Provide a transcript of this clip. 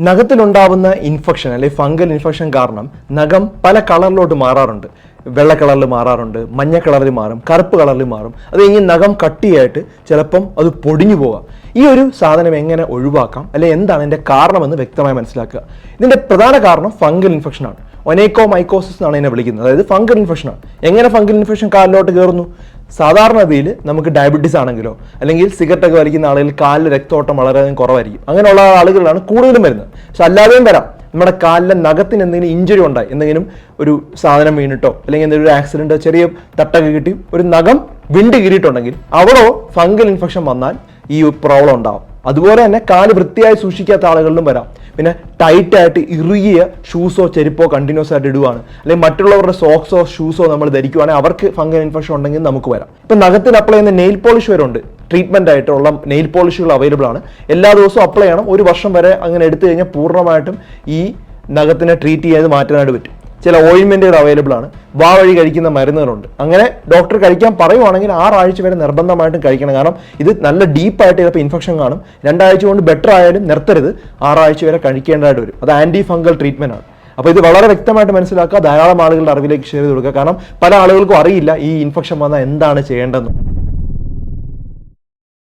നഖത്തിലുണ്ടാവുന്ന infection അല്ലെങ്കിൽ fungal infection കാരണം നഖം പല കളറിലോട്ട് മാറാറുണ്ട്. വെള്ള കളറിൽ മാറാറുണ്ട് മഞ്ഞ കളറിൽ മാറും കറുപ്പ് കളറിൽ മാറും. അത് കഴിഞ്ഞ് നഖം കട്ടിയായിട്ട് ചിലപ്പം അത് പൊടിഞ്ഞു പോകാം. ഈ ഒരു സാധനം എങ്ങനെ ഒഴിവാക്കാം? അല്ലെങ്കിൽ എന്താണ് ഇതിന്റെ കാരണമെന്ന് വ്യക്തമായി മനസ്സിലാക്കുക. ഇതിന്റെ പ്രധാന കാരണം ഫംഗൽ ഇൻഫെക്ഷൻ ആണ്. ഒനേക്കോ മൈക്കോസിസ് എന്നാണ് ഇതിനെ വിളിക്കുന്നത്. അതായത് ഫംഗൽ ഇൻഫെക്ഷൻ ആണ് എങ്ങനെ ഫംഗൽ ഇൻഫെക്ഷൻ കാലിലോട്ട് കയറുന്നു? സാധാരണഗതിയിൽ നമുക്ക് ഡയബറ്റീസ് ആണെങ്കിലോ അല്ലെങ്കിൽ സിഗരറ്റൊക്കെ വലിക്കുന്ന ആളുകൾ കാലിൽ രക്തോട്ടം വളരെയധികം കുറവായിരിക്കും. അങ്ങനെയുള്ള ആളുകളാണ് കൂടുതലും വരുന്നത്. പക്ഷെ അല്ലാതെയും വരാം. നമ്മുടെ കാലിലെ നഖത്തിന് എന്തെങ്കിലും ഇഞ്ചുറി ഉണ്ടായി എന്തെങ്കിലും ഒരു സാധനം വീണിട്ടോ അല്ലെങ്കിൽ എന്തെങ്കിലും ഒരു ആക്സിഡന്റോ ചെറിയ തട്ടൊക്കെ കിട്ടി ഒരു നഖം വിണ്ട് കീറിയിട്ടുണ്ടെങ്കിൽ അവിടെ ഫംഗൽ ഇൻഫെക്ഷൻ വന്നാൽ ഈ പ്രോബ്ലം ഉണ്ടാവും. അതുപോലെ തന്നെ കാൽ വൃത്തിയായി സൂക്ഷിക്കാത്ത ആളുകളിലും വരാം. പിന്നെ ടൈറ്റ് ആയിട്ട് ഇറുകിയ ഷൂസോ ചെരുപ്പോ കണ്ടിന്യൂസ് ആയിട്ട് ഇടുവാണ്. അല്ലെങ്കിൽ മറ്റുള്ളവരുടെ സോക്സോ ഷൂസോ നമ്മൾ ധരിക്കുവാണെങ്കിൽ അവർക്ക് ഫംഗൽ ഇൻഫെക്ഷൻ ഉണ്ടെങ്കിൽ നമുക്ക് വരാം. ഇപ്പം നഖത്തിൽ അപ്ലൈ ചെയ്യുന്ന നെയിൽ പോളിഷ് വരെ ഉണ്ട് ആയിട്ടുള്ള നെയിൽ പോളിഷുകൾ അവൈലബിൾ ആണ്. എല്ലാ ദിവസവും അപ്ലൈ ചെയ്യണം. ഒരു വർഷം വരെ അങ്ങനെ എടുത്തു കഴിഞ്ഞാൽ പൂർണമായിട്ടും ഈ നഖത്തിനെ ട്രീറ്റ് ചെയ്ത് മാറ്റാനായിട്ട് പറ്റും. ചില ഓയിൻമെന്റുകൾ അവൈലബിൾ ആണ്. വാ വഴി കഴിക്കുന്ന മരുന്നുകളുണ്ട്. അങ്ങനെ ഡോക്ടർ കഴിക്കാൻ പറയുവാണെങ്കിൽ ആറാഴ്ച വരെ നിർബന്ധമായിട്ടും കഴിക്കണം. കാരണം ഇത് നല്ല ഡീപ്പായിട്ട് ചിലപ്പോൾ ഇൻഫെക്ഷൻ കാണും. രണ്ടാഴ്ച കൊണ്ട് ബെറ്റർ ആയാലും നിർത്തരുത്. ആറാഴ്ച വരെ കഴിക്കേണ്ടതായിട്ട് വരും. അത് ആന്റി ഫംഗൽ ട്രീറ്റ്മെന്റ് ആണ്. അപ്പോൾ ഇത് വളരെ വ്യക്തമായിട്ട് മനസ്സിലാക്കുക ധാരാളം ആളുകളുടെ അറിവിലേക്ക് ഷെയർ ചെയ്ത് കൊടുക്കുക. കാരണം പല ആളുകൾക്കും അറിയില്ല ഈ ഇൻഫെക്ഷൻ വന്നാൽ എന്താണ് ചെയ്യേണ്ടതെന്ന്.